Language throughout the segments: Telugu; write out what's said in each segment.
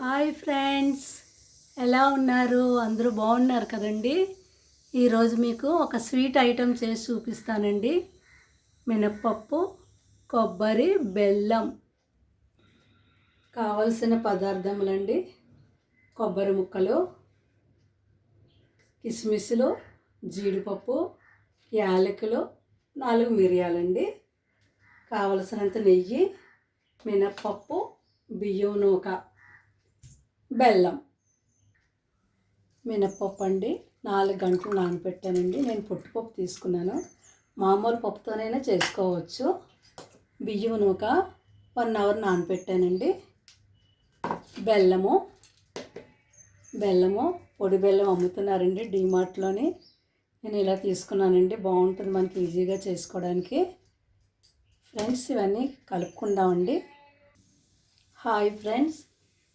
హాయ్ ఫ్రెండ్స్ ఎలా ఉన్నారు? అందరూ బాగున్నారు కదండి? ఈరోజు మీకు ఒక స్వీట్ ఐటెం చేసి చూపిస్తానండి. మినప్పప్పు కొబ్బరి బెల్లం కావలసిన పదార్థములండి. కొబ్బరి ముక్కలు కిస్మిస్లు జీడిపప్పు యాలకులు నాలుగు మిరియాలండి. కావలసినంత నెయ్యి మినప్పప్పు బియ్యం నూక. బెల్లం మినప్పప్పు అండి. నాలుగు గంటలు నానబెట్టానండి. నేను పొట్టుపప్పు తీసుకున్నాను. మామూలు పప్పుతోనైనా చేసుకోవచ్చు. బియ్యం ఒక వన్ అవర్ నానబెట్టానండి. బెల్లము బెల్లము పొడి బెల్లం అమ్ముతున్నారండి డీమార్ట్లోని. నేను ఇలా తీసుకున్నానండి. బాగుంటుంది మనకి ఈజీగా చేసుకోవడానికి. ఫ్రెండ్స్ ఇవన్నీ కలుపుకుందామండి. Hi friends.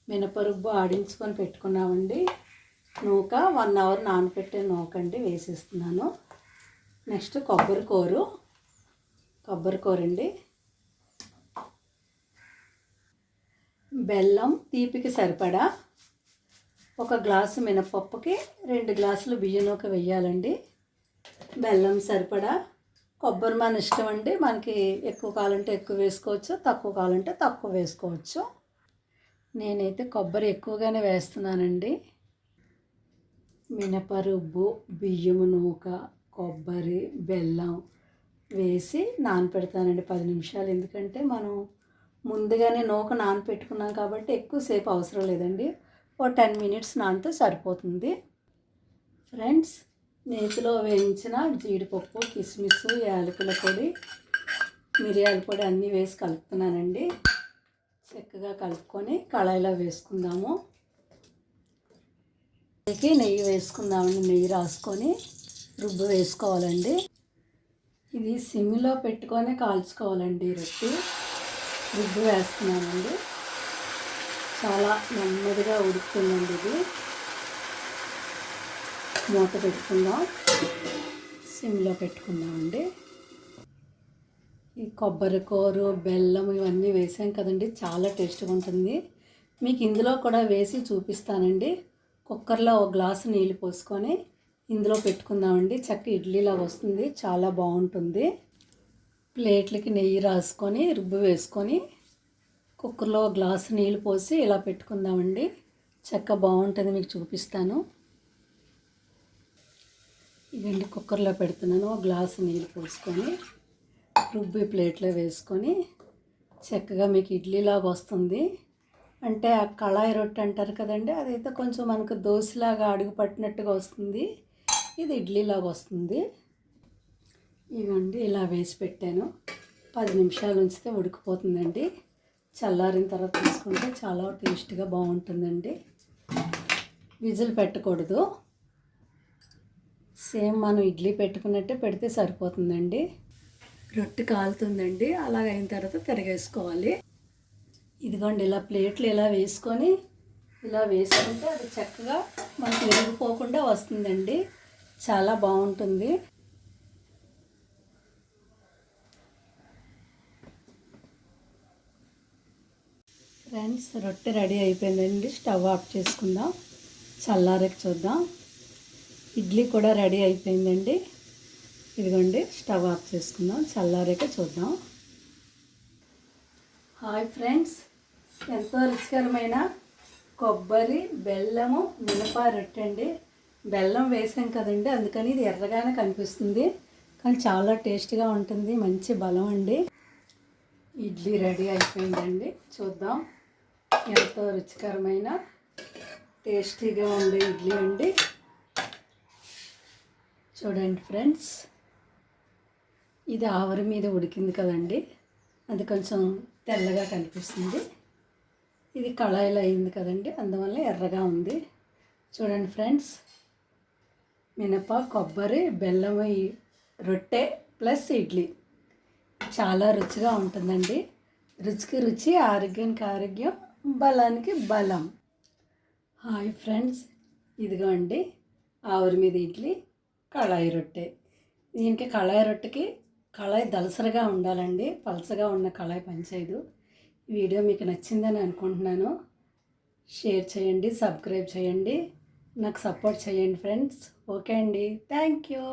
మినపరుబ్బు ఆడించుకొని పెట్టుకున్నామండి. నూక వన్ అవర్ నానబెట్టే నూక అండి వేసేస్తున్నాను. నెక్స్ట్ కొబ్బరి కూరు. కొబ్బరి కూర అండి బెల్లం తీపికి సరిపడా ఒక గ్లాసు మినపప్పుకి రెండు గ్లాసులు బియ్యం నూక వెయ్యాలండి బెల్లం సరిపడా. కొబ్బరి మన ఇష్టం అండి మనకి ఎక్కువ కావాలంటే ఎక్కువ వేసుకోవచ్చు తక్కువ కావాలంటే తక్కువ వేసుకోవచ్చు. నేనైతే కొబ్బరి ఎక్కువగానే వేస్తున్నానండి. మినపరుబ్బు బియ్యము నూక కొబ్బరి బెల్లం వేసి నానపెడతానండి పది నిమిషాలు. ఎందుకంటే మనం ముందుగానే నూక నానపెట్టుకున్నాం కాబట్టి ఎక్కువసేపు అవసరం లేదండి. ఓ టెన్ మినిట్స్ నానితే సరిపోతుంది. ఫ్రెండ్స్ నేతిలో వేయించిన జీడిపప్పు కిస్మిస్ యాలకుల పొడి మిరియాల పొడి అన్నీ వేసి కలుపుతున్నానండి. చక్కగా కలుపుకొని కళాయిలో వేసుకుందాము. దీనికి నెయ్యి వేసుకుందామండి. నెయ్యి రాసుకొని రుబ్బు వేసుకోవాలండి. ఇది సిమ్లో పెట్టుకొని కాల్చుకోవాలండి రొట్టి. రుబ్బు వేస్తున్నామండి చాలా నెమ్మదిగా ఉడుకుతుందండి ఇది. మూత పెట్టుకుందాం. సిమ్లో పెట్టుకుందామండి. ఈ కొబ్బరికూరు బెల్లం ఇవన్నీ వేసాం కదండి. చాలా టేస్ట్గా ఉంటుంది. మీకు ఇందులో కూడా వేసి చూపిస్తానండి. కుక్కర్లో ఒక గ్లాసు నీళ్ళు పోసుకొని ఇందులో పెట్టుకుందామండి. చక్క ఇడ్లీలాగా వస్తుంది. చాలా బాగుంటుంది. ప్లేట్లకి నెయ్యి రాసుకొని రుబ్బు వేసుకొని కుక్కర్లో ఒక గ్లాసు నీళ్ళు పోసి ఇలా పెట్టుకుందామండి. చక్క బాగుంటుంది. మీకు చూపిస్తాను. ఇదండి కుక్కర్లో పెడుతున్నాను. ఒక గ్లాసు నీళ్ళు పోసుకొని రుబ్బి ప్లేట్లో వేసుకొని చక్కగా మీకు ఇడ్లీలాగా వస్తుంది. అంటే ఆ కళాయి రొట్టె అంటారు కదండి అదైతే కొంచెం మనకు దోశలాగా అడుగు పట్టినట్టుగా వస్తుంది. ఇది ఇడ్లీలాగా వస్తుంది. ఇవ్వండి ఇలా వేసి పెట్టాను. పది నిమిషాలు ఉంచితే ఉడికిపోతుందండి. చల్లారిన తర్వాత తీసుకుంటే చాలా టేస్ట్గా బాగుంటుందండి. విజిల్ పెట్టకూడదు. సేమ్ మనం ఇడ్లీ పెట్టుకున్నట్టే పెడితే సరిపోతుందండి. రొట్టె కాలుతుందండి. అలాగ అయిన తర్వాత తిరగేసుకోవాలి. ఇదిగోండి ఇలా ప్లేట్లు ఇలా వేసుకొని ఇలా వేసుకుంటే అది చక్కగా మనకు విరిగిపోకుండా వస్తుందండి. చాలా బాగుంటుంది. ఫ్రెండ్స్ రొట్టె రెడీ అయిపోయిందండి. స్టవ్ ఆఫ్ చేసుకుందాం. చల్లారకి చూద్దాం. ఇడ్లీ కూడా రెడీ అయిపోయిందండి. ఇదిగోండి స్టవ్ ఆఫ్ చేసుకుందాం చల్లారాక చూద్దాం. హాయ్ ఫ్రెండ్స్ ఎంతో రుచికరమైన కొబ్బరి బెల్లము మినప రొట్టె అండి. బెల్లం వేసాం కదండి అందుకని ఇది ఎర్రగానే కనిపిస్తుంది. కానీ చాలా టేస్ట్గా ఉంటుంది మంచి బలం అండి. ఇడ్లీ రెడీ అయిపోయిందండి చూద్దాం. ఎంతో రుచికరమైన టేస్టీగా ఉండే ఇడ్లీ అండి. చూడండి ఫ్రెండ్స్. ఇది ఆవరి మీద ఉడికింది కదండి. అది కొంచెం తెల్లగా కనిపిస్తుంది. ఇది కళాయిలో అయింది కదండి. అందువల్ల ఎర్రగా ఉంది. చూడండి ఫ్రెండ్స్. మినప కొబ్బరి బెల్లం రొట్టె ప్లస్ ఇడ్లీ. చాలా రుచిగా ఉంటుందండి. రుచికి రుచి ఆరోగ్యానికి ఆరోగ్యం బలానికి బలం. Hi friends. ఇదిగో అండి ఆవిరి మీద ఇడ్లీ కళాయి రొట్టె. దీనికి కళాయి రొట్టెకి కళాయి దలసరగా ఉండాలండి. పలసగా ఉన్న కళాయి పనిచేయదు. వీడియో మీకు నచ్చిందని అనుకుంటున్నాను. షేర్ చేయండి సబ్స్క్రైబ్ చేయండి. నాకు సపోర్ట్ చేయండి ఫ్రెండ్స్. ఓకే అండి. Thank you.